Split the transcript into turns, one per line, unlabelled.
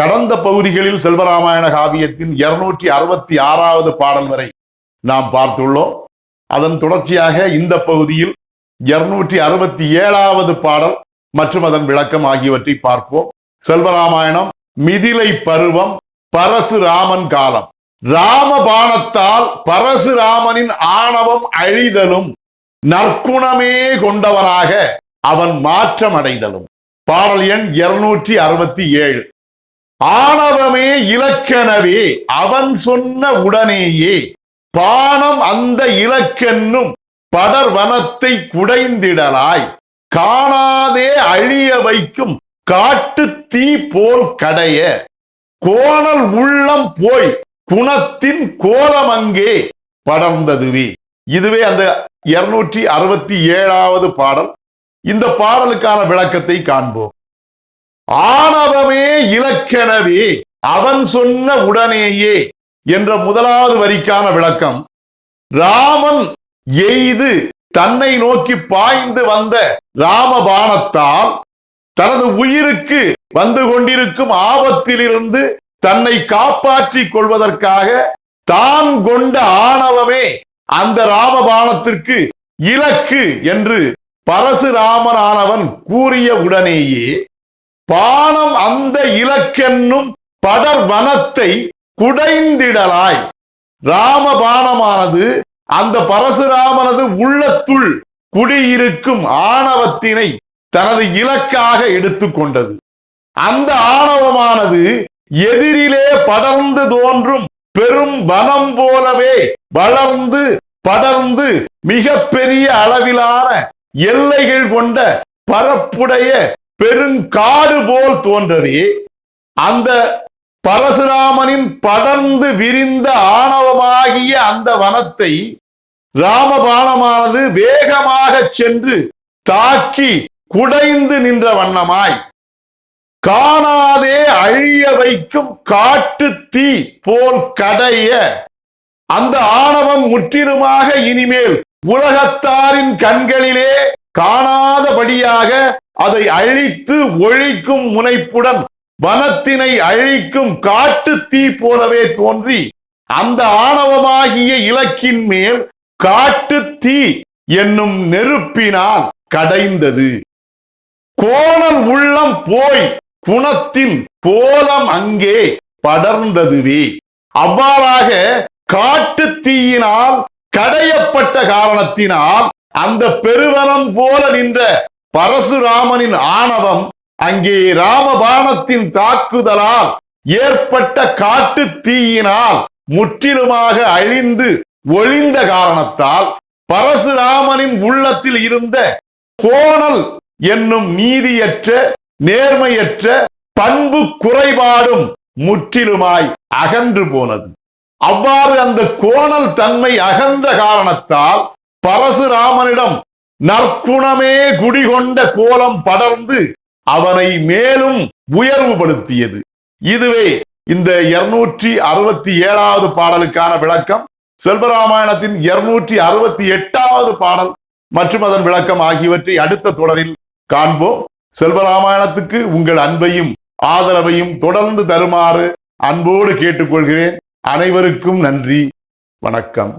கடந்த பகுதிகளில் செல்வராமாயண காவியத்தின் இருநூற்றி அறுபத்தி ஆறாவது பாடல் வரை நாம் பார்த்துள்ளோம். அதன் தொடர்ச்சியாக இந்த பகுதியில் இருநூற்றி அறுபத்தி ஏழாவது பாடல் மற்றும் அதன் விளக்கம் ஆகியவற்றை பார்ப்போம். செல்வராமாயணம் மிதிலை பருவம் பரசுராமன் காலம். ராமபானத்தால் பரசுராமனின் ஆணவம் அழிதலும் நற்குணமே கொண்டவனாக அவன் மாற்றம் அடைதலும் பாடல் எண் இருநூற்றி அறுபத்தி ஏழு. ஆணவமே இலக்கணவே அவன் சொன்ன உடனேயே பானம் அந்த இலக்கென்னும் படர்வனத்தை குடைந்திடலாய் காணாதே அழிய வைக்கும் காட்டு தீ போல் கடைய கோணல் உள்ளம் போய் குணத்தின் கோலம் அங்கே படர்ந்ததுவே. இதுவே அந்த இருநூற்றி அறுபத்தி ஏழாவது பாடல். இந்த பாடலுக்கான விளக்கத்தை காண்போம். ஆணவமே இலக்கெனவே அவன் சொன்ன உடனேயே என்ற முதலாவது வரிக்கான விளக்கம். ராமன் எய்து தன்னை நோக்கி பாய்ந்து வந்த ராமபானத்தால் தனது உயிருக்கு வந்து கொண்டிருக்கும் ஆபத்திலிருந்து தன்னை காப்பாற்றிக் கொள்வதற்காக தான் கொண்ட ஆணவமே அந்த ராமபாணத்திற்கு இலக்கு என்று பரசுராமனானவன் கூறிய உடனேயே பானம் அந்த இலக்கென்னும் படர் வனத்தை குடைந்திடலாய். ராமபாணமானது அந்த பரசுராமனது உள்ளத்துள் குடியிருக்கும் ஆணவத்தினை தனது இலக்காக எடுத்துக்கொண்டது. அந்த ஆணவமானது எதிரிலே படர்ந்து தோன்றும் பெரும் வனம் போலவே வளர்ந்து படர்ந்து மிக பெரிய அளவிலான எல்லைகள் கொண்ட பரப்புடைய பெருங்காடு போல் தோன்றவே அந்த பரசுராமனின் படர்ந்து விரிந்த ஆணவமாகிய அந்த வனத்தை ராமபாணமானது வேகமாக சென்று தாக்கி குடைந்து நின்ற வண்ணமாய். காணாதே அழிய வைக்கும் காட்டு தீ போல் கடைய. அந்த ஆணவம் முற்றிலுமாக இனிமேல் உலகத்தாரின் கண்களிலே காணாதபடியாக அதை அழித்து ஒழிக்கும் முனைப்புடன் வனத்தினை அழிக்கும் காட்டு தீ போலவே தோன்றி அந்த ஆணவமாகிய இலக்கின் மேல் காட்டு தீ என்னும் நெருப்பினால் கடைந்தது. கோணல் உள்ளம் போய் குணத்தின் கோலம் அங்கே படர்ந்ததுவே. அவ்வாறாக காட்டு தீயினால் கடையப்பட்ட காரணத்தினால் அந்த பெருவனம் போல நின்ற பரசுராமனின் ஆணவம் அங்கே ராமபாணத்தின் தாக்குதலால் ஏற்பட்ட காட்டு தீயினால் முற்றிலுமாக அழிந்து ஒளிந்த காரணத்தால் பரசுராமனின் உள்ளத்தில் இருந்த கோணல் என்னும் நீதியற்ற நேர்மையற்ற பண்பு குறைபாடும் முற்றிலுமாய் அகன்று போனது. அவ்வாறு அந்த கோணல் தன்மை அகன்ற காரணத்தால் பரசுராமனிடம் நற்குணமே குடிகொண்ட கோலம் படர்ந்து அவனை மேலும் உயர்வுபடுத்தியது. இதுவே இந்த இருநூற்றி அறுபத்தி ஏழாவது பாடலுக்கான விளக்கம். செல்வராமாயணத்தின் இருநூற்றி அறுபத்தி எட்டாவது பாடல் மற்றும் அதன் விளக்கம் ஆகியவற்றை அடுத்த தொடரில் காண்போம். செல்வராமாயணத்துக்கு உங்கள் அன்பையும் ஆதரவையும் தொடர்ந்து தருமாறு அன்போடு கேட்டுக்கொள்கிறேன். அனைவருக்கும் நன்றி. வணக்கம்.